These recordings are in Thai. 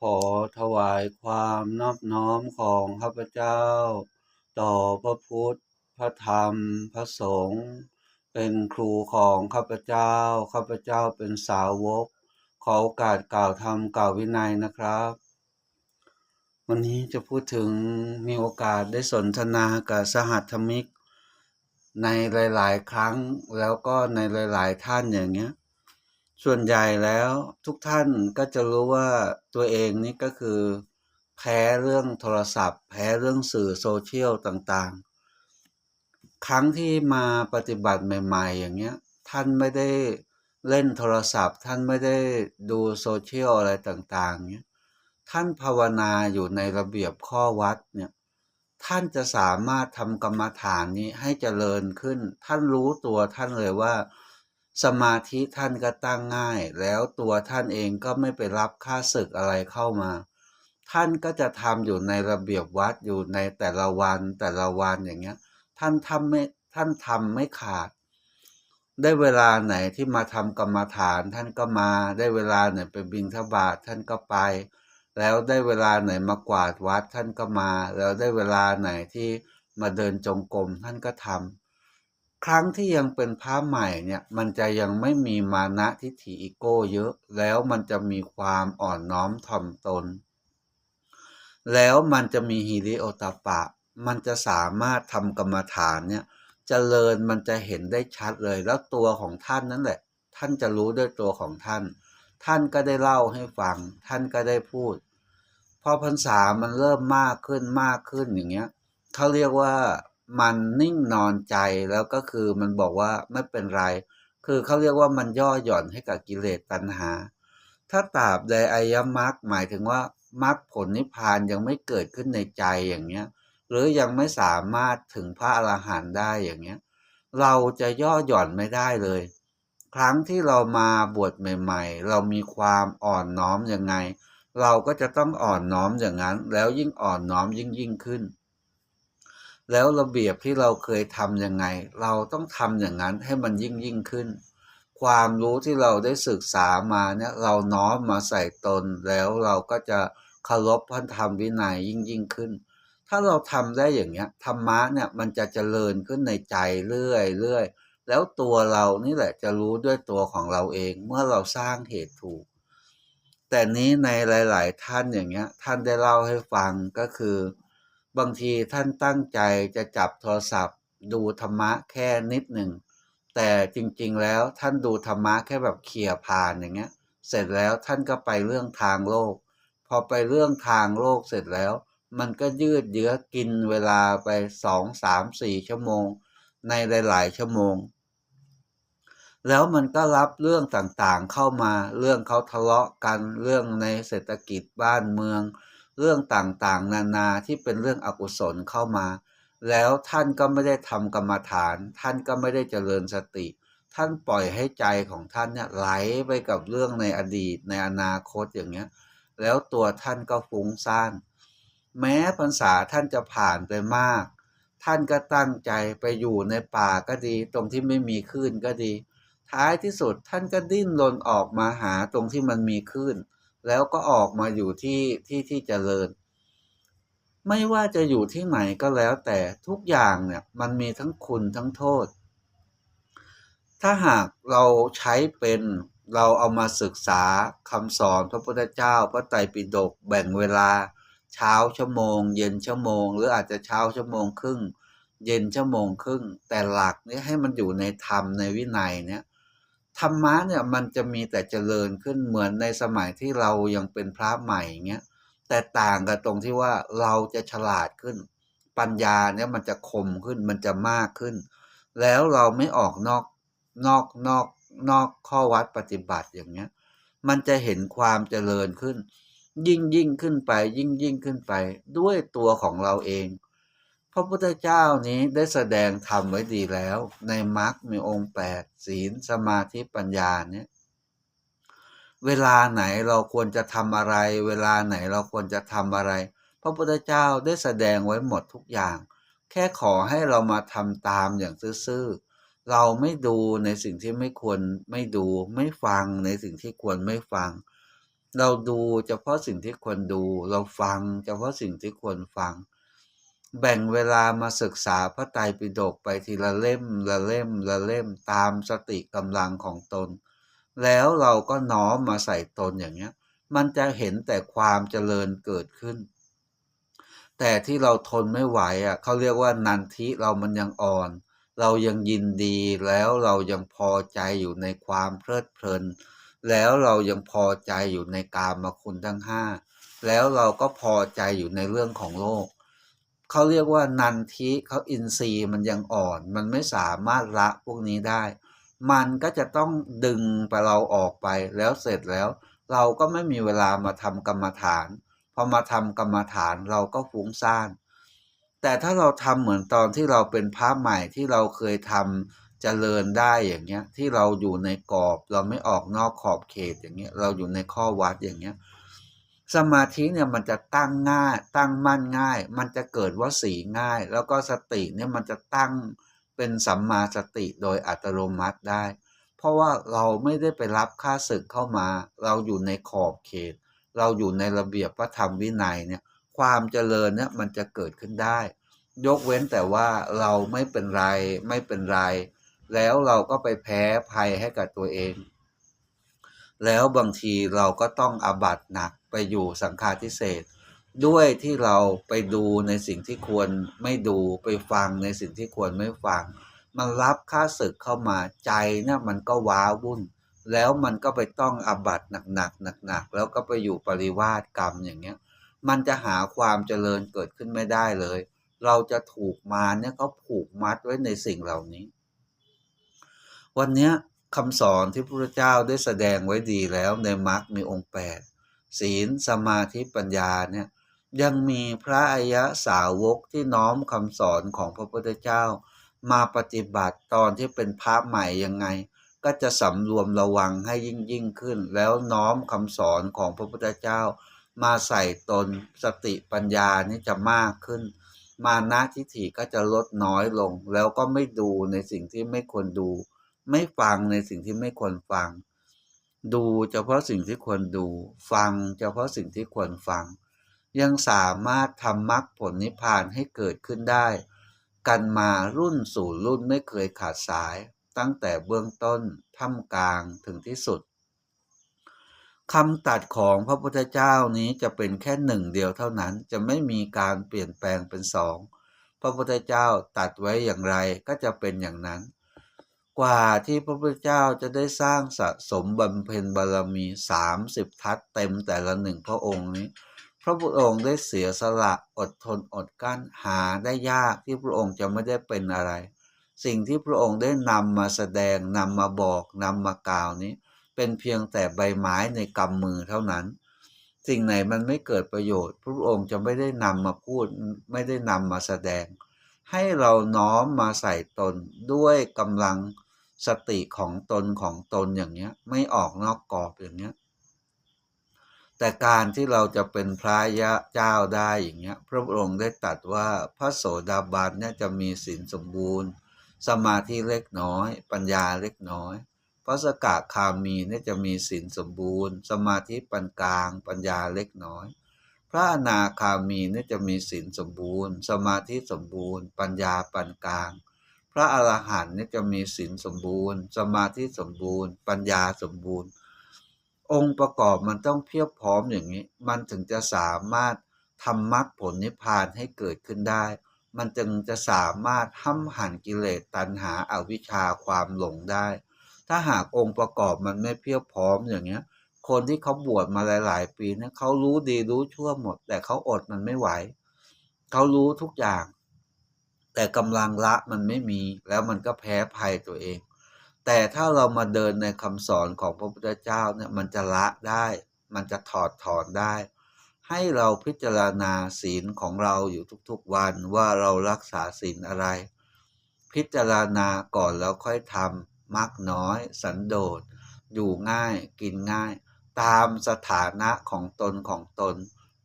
ขอถวายความนอบน้อมของข้าพเจ้า ต่อพระพุทธ พระธรรม พระสงฆ์เป็นครูของข้าพเจ้า ข้าพเจ้าเป็นสาวก ขอโอกาสกล่าวธรรมกล่าววินัยนะครับ วันนี้จะพูดถึงมีโอกาสได้สนทนากับสหัธมิก ในหลาย ๆ ครั้งแล้วก็ในหลาย ๆ ท่านอย่างเงี้ย ส่วนใหญ่แล้วทุกท่านก็จะรู้ว่าตัวเองนี่ก็คือ แพ้เรื่องโทรศัพท์ แพ้เรื่องสื่อโซเชียลต่างๆ ครั้งที่มาปฏิบัติใหม่ ๆ อย่างเงี้ยท่านไม่ได้เล่นโทรศัพท์ ท่านไม่ได้ดูโซเชียลอะไรต่างๆเงี้ยท่านภาวนาอยู่ในระเบียบข้อวัดเนี่ยท่านจะสามารถทำกรรมฐานนี้ให้เจริญขึ้น ท่านรู้ตัวท่านเลยว่า สมาธิท่านก็ตั้งง่าย แล้วตัวท่านเองก็ไม่ไปรับค่าศึกอะไรเข้ามา ท่านก็จะทำอยู่ในระเบียบวัดอยู่ในแต่ละวันแต่ละวันอย่างเงี้ย ท่านทำไม่ท่านทำไม่ขาด ได้เวลาไหนที่มาทำกรรมฐานท่านก็มา ได้เวลาไหนไปบิณฑบาตท่านก็ไป แล้วได้เวลาไหนมากวาดวัดท่านก็มา แล้วได้เวลาไหนที่มาเดินจงกรมท่านก็ทำ ครั้งที่ยังเป็นพระใหม่เนี่ย มันจะยังไม่มีมานะทิฏฐิอีโก้เยอะ แล้วมันจะมีความอ่อนน้อมถ่อมตน แล้วมันจะมีฮิริโอตปปะ มันจะสามารถทำกรรมฐานเนี่ยจเจริญมันจะเห็นได้ชัดเลย แล้วตัวของท่านนั่นแหละ ท่านจะรู้ด้วยตัวของท่าน ท่านก็ได้เล่าให้ฟัง ท่านก็ได้พูด พอพรรษามันเริ่มมากขึ้นมากขึ้นอย่างเงี้ยเขาเรียกว่า มันนิ่งนอนใจแล้วก็คือมันบอกว่าไม่เป็นไร คือเขาเรียกว่ามันย่อหย่อนให้กับกิเลสตัณหา ถ้าตราบใดอายมรรคหมายถึงว่ามรรคผลนิพพานยังไม่เกิดขึ้นในใจอย่างเงี้ย หรือยังไม่สามารถถึงพระอรหันต์ได้อย่างเงี้ย เราจะย่อหย่อนไม่ได้เลย ครั้งที่เรามาบวชใหม่ ๆ เรามีความอ่อนน้อมยังไง เราก็จะต้องอ่อนน้อมอย่างนั้น แล้วยิ่งอ่อนน้อมยิ่งยิ่งขึ้น แล้วระเบียบที่เราเคยทำยังไง เราต้องทำอย่างนั้นให้มันยิ่งยิ่งขึ้น ความรู้ที่เราได้ศึกษามาเนี่ยเราน้อมมาใส่ตน แล้วเราก็จะเคารพพันธรรมวินัยยิ่งยิ่งขึ้น ถ้าเราทำได้อย่างเงี้ยธรรมะเนี่ยมันจะเจริญขึ้นในใจเรื่อยเรื่อยแล้วตัวเรานี่แหละจะรู้ด้วยตัวของเราเองเมื่อเราสร้างเหตุถูก แต่นี้ในหลาย ๆ ท่านอย่างเงี้ย ท่านได้เล่าให้ฟังก็คือ บางทีท่านตั้งใจจะจับโทรศัพท์ ดูธรรมะแค่นิดหนึ่ง แต่จริงๆแล้วท่านดูธรรมะแค่แบบเคลียร์ผ่านอย่างเงี้ย เสร็จแล้วท่านก็ไปเรื่องทางโลก พอไปเรื่องทางโลกเสร็จแล้ว มันก็ยืดเยื้อกินเวลาไปสองสามสี่ชั่วโมง ในหลายๆชั่วโมง แล้วมันก็รับเรื่องต่างๆเข้ามาเรื่องเขาทะเลาะกันเรื่องในเศรษฐกิจบ้านเมือง เรื่องต่างๆ นานาที่เป็นเรื่องอกุศลเข้ามา แล้วท่านก็ไม่ได้ทำกรรมฐาน ท่านก็ไม่ได้เจริญสติ ท่านปล่อยให้ใจของท่านเนี่ยไหลไปกับเรื่องในอดีตในอนาคตอย่างเงี้ย แล้วตัวท่านก็ฟุ้งซ่านแม้พรรษาท่านจะผ่านไปมาก ท่านก็ตั้งใจไปอยู่ในป่าก็ดี ตรงที่ไม่มีคลื่นก็ดี ท้ายที่สุดท่านก็ดิ้นรนออกมาหาตรงที่มันมีคลื่น แล้วก็ออกมาอยู่ที่ที่ที่เจริญ ไม่ว่าจะอยู่ที่ไหนก็แล้วแต่ทุกอย่างเนี่ยมันมีทั้งคุณทั้งโทษ ถ้าหากเราใช้เป็นเราเอามาศึกษาคำสอนพระพุทธเจ้า พระไตรปิฎกแบ่งเวลา เช้าชั่วโมง เย็นชั่วโมง หรืออาจจะเช้าชั่วโมงครึ่ง เย็นชั่วโมงครึ่ง แต่หลักนี่ให้มันอยู่ในธรรมในวินัยเนี่ย ธรรมะเนี่ยมันจะมีแต่เจริญขึ้นเหมือนในสมัยที่เรายังเป็นพระใหม่เงี้ยแต่ต่างกันตรงที่ว่าเราจะฉลาดขึ้น ปัญญาเนี่ยมันจะคมขึ้นมันจะมากขึ้น แล้วเราไม่ออกนอกนอกนอกนอกข้อวัดปฏิบัติอย่างเงี้ย มันจะเห็นความเจริญขึ้น ยิ่งยิ่งขึ้นไป ยิ่งยิ่งขึ้นไป ด้วยตัวของเราเอง ระพุทธเจ้านี้ได้แสดงธรรมไว้ดีแล้ว ในมรรคมีองค์แปดศีลสมาธิปัญญาเนี่ยเวลาไหนเราควรจะทำอะไร เวลาไหนเราควรจะทำอะไร พระพุทธเจ้าได้แสดงไว้หมดทุกอย่าง แค่ขอให้เรามาทำตามอย่างซื่อๆเราไม่ดูในสิ่งที่ไม่ควรไม่ดูไม่ฟังในสิ่งที่ควรไม่ฟัง เราดูเฉพาะสิ่งที่ควรดู เราฟังเฉพาะสิ่งที่ควรฟัง แบ่งเวลามาศึกษาพระไตรปิฎกไปทีละเล่มละเล่มละเล่มตามสติกำลังของตน แล้วเราก็น้อมมาใส่ตนอย่างเงี้ย มันจะเห็นแต่ความเจริญเกิดขึ้น แต่ที่เราทนไม่ไหวอะเขาเรียกว่านันทิเรามันยังอ่อน เรายังยินดีแล้วเรายังพอใจอยู่ในความเพลิดเพลิน แล้วเรายังพอใจอยู่ในกามคุณทั้งห้าแล้วเราก็พอใจอยู่ในเรื่องของโลก เขาเรียกว่านันทิเขาอินทรีย์มันยังอ่อน มันไม่สามารถละพวกนี้ได้ มันก็จะต้องดึงไปเราออกไปแล้วเสร็จแล้ว เราก็ไม่มีเวลามาทำกรรมฐานพอมาทำกรรมฐานเราก็ฟุ้งซ่านแต่ถ้าเราทำเหมือนตอนที่เราเป็นพระใหม่ที่เราเคยทำเจริญได้อย่างเงี้ยที่เราอยู่ในกรอบ เราไม่ออกนอกขอบเขตอย่างเงี้ยเราอยู่ในข้อวัดอย่างเงี้ย สมาธิเนี่ยมันจะตั้งง่าย ตั้งมั่นง่าย มันจะเกิดวสีง่าย แล้วก็สติเนี่ยมันจะตั้งเป็นสัมมาสติโดยอัตโนมัติได้ เพราะว่าเราไม่ได้ไปรับค่าศึกเข้ามา เราอยู่ในขอบเขต เราอยู่ในระเบียบพระธรรมวินัยเนี่ยความเจริญเนี่ยมันจะเกิดขึ้นได้ ยกเว้นแต่ว่าเราไม่เป็นไรไม่เป็นไร แล้วเราก็ไปแพ้ภัยให้กับตัวเอง แล้วบางทีเราก็ต้องอาบัตหนัก ไปอยู่สังฆาทิเศษด้วยที่เราไปดูในสิ่งที่ควรไม่ดูไปฟังในสิ่งที่ควรไม่ฟัง มันรับค่าศึกเข้ามาใจเนี่ยมันก็ว้าวุ่น แล้วมันก็ไปต้องอาบัตหนักๆหนักๆแล้วก็ไปอยู่ปริวาสกรรมอย่างเงี้ย มันจะหาความเจริญเกิดขึ้นไม่ได้เลย เราจะถูกมาเนี่ยเขาผูกมัดไว้ในสิ่งเหล่านี้ วันเนี้ยคำสอนที่พระเจ้าได้แสดงไว้ดีแล้วในมรรคมีองค์แปด ศีลสมาธิปัญญาเนี่ยยังมีพระอริยสาวกที่น้อมคำสอนของพระพุทธเจ้า มาปฏิบัติตอนที่เป็นพระใหม่ยังไง ก็จะสำรวมระวังให้ยิ่งยิ่งขึ้น แล้วน้อมคำสอนของพระพุทธเจ้า มาใส่ตนสติปัญญานี่จะมากขึ้น มานะทิฏฐิก็จะลดน้อยลง แล้วก็ไม่ดูในสิ่งที่ไม่ควรดู ไม่ฟังในสิ่งที่ไม่ควรฟัง ดูเฉพาะสิ่งที่ควรดู ฟังเฉพาะสิ่งที่ควรฟัง ยังสามารถทำมรรคผลนิพพานให้เกิดขึ้นได้ กันมารุ่นสู่รุ่นไม่เคยขาดสาย ตั้งแต่เบื้องต้นท่ามกลางถึงที่สุดคำตัดของพระพุทธเจ้านี้จะเป็นแค่หนึ่งเดียวเท่านั้นจะไม่มีการเปลี่ยนแปลงเป็นสองพระพุทธเจ้าตัดไว้อย่างไรก็จะเป็นอย่างนั้น กว่าที่พระพุทธเจ้าจะได้สร้างสะสมบำเพ็ญบารมีสามสิบทัศเต็มแต่ละหนึ่งพระองค์นี้ พระพุทธองค์ได้เสียสละอดทนอดกั้นหาได้ยากที่พระองค์จะไม่ได้เป็นอะไร สิ่งที่พระองค์ได้นำมาแสดงนำมาบอกนำมากล่าวนี้ เป็นเพียงแต่ใบไม้ในกำมือเท่านั้น สิ่งไหนมันไม่เกิดประโยชน์ พระองค์จะไม่ได้นำมาพูดไม่ได้นำมาแสดง ให้เราน้อมมาใส่ตนด้วยกำลัง สติของตนของตนอย่างเนี้ย ไม่ออกนอกกรอบอย่างเนี้ย แต่การที่เราจะเป็นพระยะเจ้าได้อย่างเงี้ย พระองค์ได้ตัดว่าพระโสดาบันเนี่ยจะมีศีลสมบูรณ์ สมาธิเล็กน้อย ปัญญาเล็กน้อยพระสกะคามีเนี่ยจะมีศีลสมบูรณ์ สมาธิปานกลาง ปัญญาเล็กน้อย พระอนาคามีเนี่ยจะมีศีลสมบูรณ์ สมาธิสมบูรณ์ ปัญญาปานกลาง ระอรหันต์เนี่ยจะมีศีลสมบูรณ์ สมาธิสมบูรณ์ ปัญญาสมบูรณ์ องค์ประกอบมันต้องเพียบพร้อมอย่างนี้ มันถึงจะสามารถทำมรรคผลนิพพานให้เกิดขึ้นได้ มันจึงจะสามารถห้ำหันกิเลสตัณหาอาวิชชาความหลงได้ ถ้าหากองค์ประกอบมันไม่เพียบพร้อมอย่างเงี้ย คนที่เขาบวชมาหลาย ๆ ปีเนี่ยเขารู้ดีรู้ชั่วหมด แต่เขาอดมันไม่ไหว เขารู้ทุกอย่าง แต่กำลังละมันไม่มีแล้วมันก็แพ้ภัยตัวเอง แต่ถ้าเรามาเดินในคำสอนของพระพุทธเจ้าเนี่ยมันจะละได้ มันจะถอดถอนได้ ให้เราพิจารณาศีลของเราอยู่ทุกๆวันว่าเรารักษาศีลอะไร พิจารณาก่อนแล้วค่อยทำมักน้อย สันโดษ อยู่ง่าย กินง่าย ตามสถานะของตนของตน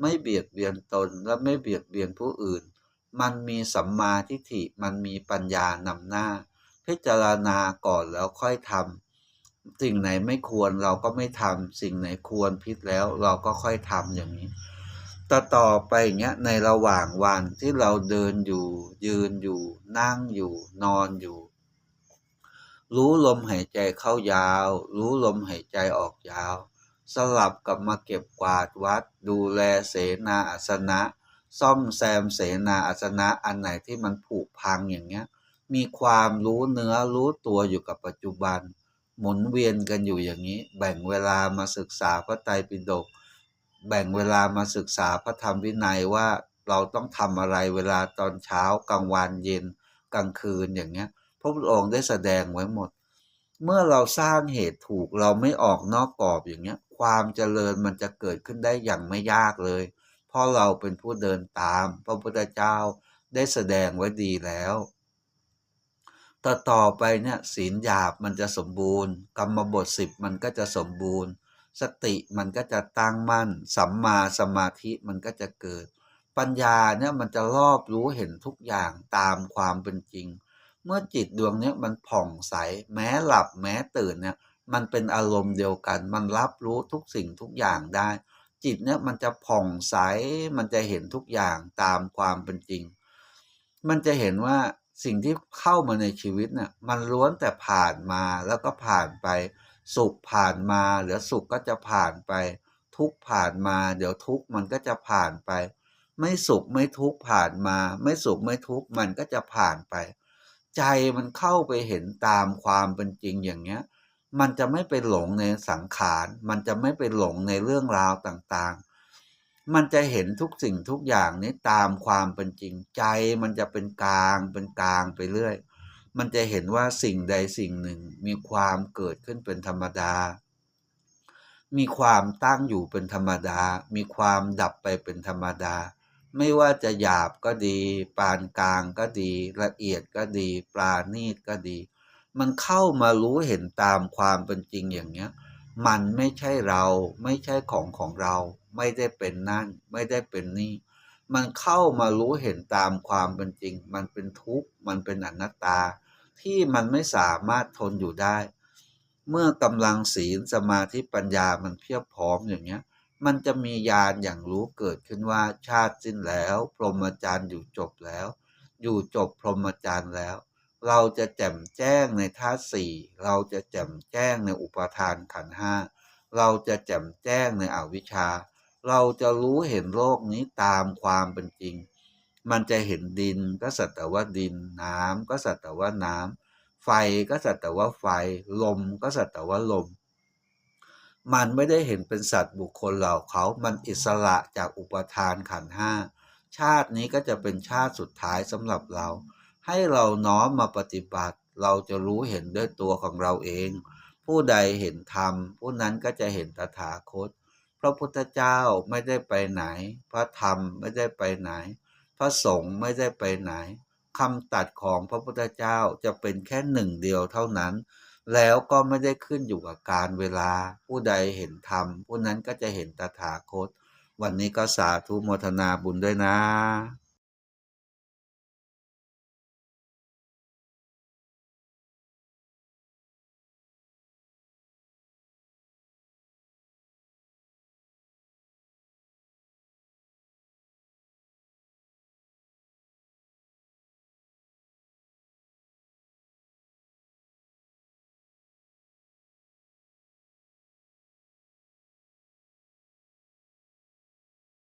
ไม่เบียดเบียนตนและไม่เบียดเบียนผู้อื่น มันมีสัมมาทิฏฐิมันมีปัญญานำหน้า พิจารณาก่อนแล้วค่อยทำสิ่งไหนไม่ควรเราก็ไม่ทำสิ่งไหนควรพิษแล้วเราก็ค่อยทำอย่างนี้ต่อต่อไปอย่างเงี้ยในระหว่างวันที่เราเดินอยู่ ยืนอยู่ นั่งอยู่ นอนอยู่ รู้ลมหายใจเข้ายาว รู้ลมหายใจออกยาว สลับกับมาเก็บกวาดวัด ดูแลเสนาอาสนะ ซ่อมแซมเสนาอาสนะอันไหนที่มันผุพังอย่างเงี้ย มีความรู้เนื้อรู้ตัวอยู่กับปัจจุบัน หมุนเวียนกันอยู่อย่างนี้ แบ่งเวลามาศึกษาพระไตรปิฎกแบ่งเวลามาศึกษาพระธรรมวินัยว่าเราต้องทำอะไรเวลาตอนเช้ากลางวันเย็นกลางคืนอย่างเงี้ย พระพุทธองค์ได้แสดงไว้หมด เมื่อเราสร้างเหตุถูกเราไม่ออกนอกกรอบอย่างเงี้ย ความเจริญมันจะเกิดขึ้นได้อย่างไม่ยากเลย เพราะเราเป็นผู้เดินตาม พระพุทธเจ้าได้แสดงไว้ดีแล้ว ต่อต่อไปเนี่ยศีลหยาบมันจะสมบูรณ์ กรรมบทสิบมันก็จะสมบูรณ์ สติมันก็จะตั้งมั่น สัมมาสมาธิมันก็จะเกิด ปัญญาเนี่ยมันจะรอบรู้เห็นทุกอย่างตามความเป็นจริง เมื่อจิตดวงเนี้ยมันผ่องใส แม้หลับแม้ตื่นเนี่ยมันเป็นอารมณ์เดียวกัน มันรับรู้ทุกสิ่งทุกอย่างได้ จิตเนี่ยมันจะผ่องใสมันจะเห็นทุกอย่างตามความเป็นจริง มันจะเห็นว่าสิ่งที่เข้ามาในชีวิตเนี่ยมันล้วนแต่ผ่านมาแล้วก็ผ่านไป สุขผ่านมาเดี๋ยวสุขก็จะผ่านไป ทุกผ่านมา เดี๋ยวทุกมันก็จะผ่านไป ไม่สุขไม่ทุกผ่านมา ไม่สุขไม่ทุกมันก็จะผ่านไป ใจมันเข้าไปเห็นตามความเป็นจริงอย่างเงี้ย มันจะไม่ไปหลงในสังขาร มันจะไม่ไปหลงในเรื่องราวต่างๆ มันจะเห็นทุกสิ่งทุกอย่างนี้ตามความเป็นจริงใจ มันจะเป็นกลางเป็นกลางไปเรื่อย มันจะเห็นว่าสิ่งใดสิ่งหนึ่งมีความเกิดขึ้นเป็นธรรมดา มีความตั้งอยู่เป็นธรรมดา มีความดับไปเป็นธรรมดา ไม่ว่าจะหยาบก็ดี ปานกลางก็ดี ละเอียดก็ดี ปราณีตก็ดี มันเข้ามารู้เห็นตามความเป็นจริงอย่างเนี้ย มันไม่ใช่เราไม่ใช่ของของเรา ไม่ได้เป็นนั่น ไม่ได้เป็นนี่ มันเข้ามารู้เห็นตามความเป็นจริง มันเป็นทุกข์มันเป็นอนัตตา ที่มันไม่สามารถทนอยู่ได้ เมื่อกำลังศีลสมาธิปัญญามันเพียบพร้อมอย่างเงี้ยมันจะมีญาณอย่างรู้เกิดขึ้นว่าชาติสิ้นแล้ว พรหมจรรย์อยู่จบแล้ว อยู่จบพรหมจรรย์แล้ว เราจะแจ่มแจ้งในธาตุสี่เราจะแจ่มแจ้งในอุปทานขันห้าเราจะแจ่มแจ้งในอวิชชา เราจะรู้เห็นโลกนี้ตามความเป็นจริง มันจะเห็นดินก็สัตว์แต่ว่าดิน น้ำก็สัตว์แต่ว่าน้ำไฟก็สัตว์แต่ว่าไฟ ลมก็สัตว์แต่ว่าลม มันไม่ได้เห็นเป็นสัตว์บุคคลเหล่าเขา มันอิสระจากอุปทานขันห้า ชาตินี้ก็จะเป็นชาติสุดท้ายสำหรับเรา ให้เราน้อมมาปฏิบัติ เราจะรู้เห็นด้วยตัวของเราเอง ผู้ใดเห็นธรรม ผู้นั้นก็จะเห็นตถาคต พระพุทธเจ้าไม่ได้ไปไหน พระธรรมไม่ได้ไปไหน พระสงฆ์ไม่ได้ไปไหนคำตัดของพระพุทธเจ้าจะเป็นแค่หนึ่งเดียวเท่านั้น แล้วก็ไม่ได้ขึ้นอยู่กับการเวลา ผู้ใดเห็นธรรม ผู้นั้นก็จะเห็นตถาคต วันนี้ก็สาธุโมทนาบุญด้วยนะ